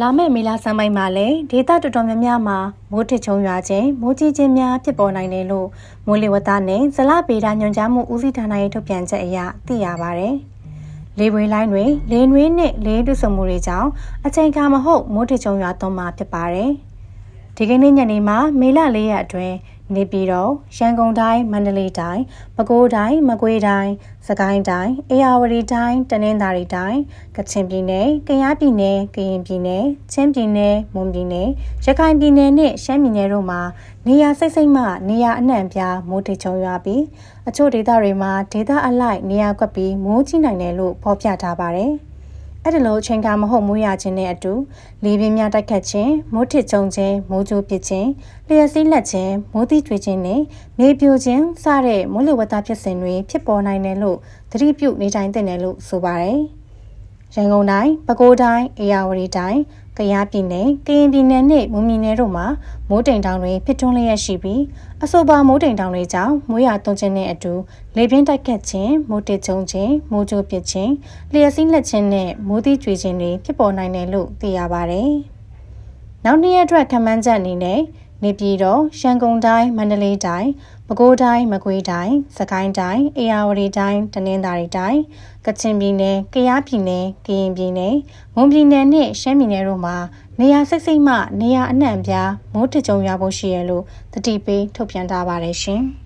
လာမယ့်မေလဆန်းပိုင်းမှာလည်းဒေသတော်တော်များများမှာမိုးထစ်ချုံရွာခြင်းမိုးကြီးခြင်းများဖြစ်ပေါ်နိုင်တယ်လို့မိုးလေဝသနဲ့ဇလပေဒညွှန်ကြားမှုဦးစီးဌာနရဲ့ထုတ်ပြန်ချက်အရသိရပါဗျ။လေပွေလိုင်းတွေလေနွေးနဲ့လေတုဆုံမှုတွေကြောင့်အချိန်ကာမဟုတ်မိုးထစ်ချုံရွာသွန်းမှာဖြစ်ပါတယ်။ဒီကနေ့ညနေမှာမေလ၄ရက်အတွင်း နေပြည်တော်ရန်ကုန်တိုင်းမန္တလေးတိုင်းပဲခူးတိုင်းမကွေးတိုင်းစကိုင်းတိုင်းအေရဝတီတိုင်းတနင်္သာရီတိုင်းကချင်ပြည်နယ်ကယားပြည်နယ်ကရင်ပြည်နယ်ချင်းပြည်နယ်မွန်ပြည်နယ်ရခိုင်ပြည်နယ်နဲ့ရှမ်းပြည်နယ်တို့မှာနေရာစိတ်စိတ်မှနေရာအနှံ့အပြားမိုးထချုံရွာပြီးအချို့ဒေသတွေမှာဒေသအလိုက်နေရာကွက်ပြီးမိုးကြီးနိုင်တယ်လို့ဖော်ပြထားပါတယ်။ အဲ့ဒီလိုအချိန်ကမဟုတ်မိုးရခြင်းနဲ့အတူလေပြင်းများတိုက်ခတ်ခြင်းမိုးထစ်ကြုံခြင်းမိုးကြိုးပစ်ခြင်းလျှက်စီးလက်ခြင်းမိုးသီးထွေခြင်းနဲ့နေပြိုခြင်းစတဲ့မိုးလေဝသဖြစ်စဉ်တွေဖြစ်ပေါ်နိုင်တယ်လို့သတိပြုနေထိုင်သင့်တယ်လို့ဆိုပါတယ်။ရန်ကုန်တိုင်းပဲခူးတိုင်းအေရဝတီတိုင်း ကယားပြည်နယ်ကရင်ပြည်နယ်နဲ့မွန်ပြည်နယ်တို့မှာမိုးတိမ်တောင်တွေဖြစ်ထွန်းလျက်ရှိပြီးအဆိုပါမိုးတိမ်တောင်တွေကြောင့်မိုးရွာသွန်းခြင်းနဲ့အတူလေပြင်းတိုက်ခတ်ခြင်းမိုးတစ်ကျုံခြင်းမိုးကြိုးပစ်ခြင်းလျှက်စီးလက်ခြင်းနဲ့မိုးသီးကြွေခြင်းတွေဖြစ်ပေါ်နိုင်တယ်လို့သိရပါတယ်။နောက်နှစ်ရက်အတွက်ခံမှန်းချက်အနေနဲ့ နေပြည်တော်ရန်ကုန်တိုင်းမန္တလေးတိုင်းပဲခူးတိုင်းမကွေးတိုင်းစကိုင်းတိုင်းအေရဝတီတိုင်းတနင်္သာရီတိုင်းကချင်ပြည်နယ်ကယားပြည်နယ်ကရင်ပြည်နယ်မွန်ပြည်နယ်နဲ့ရှမ်းပြည်နယ်တို့မှာနေရာစိတ်စိတ်မှနေရာအနှံ့အပြားမိုးထကြုံရဖို့ရှိရလို့တတိပေးထုတ်ပြန်ထားပါတယ်ရှင်။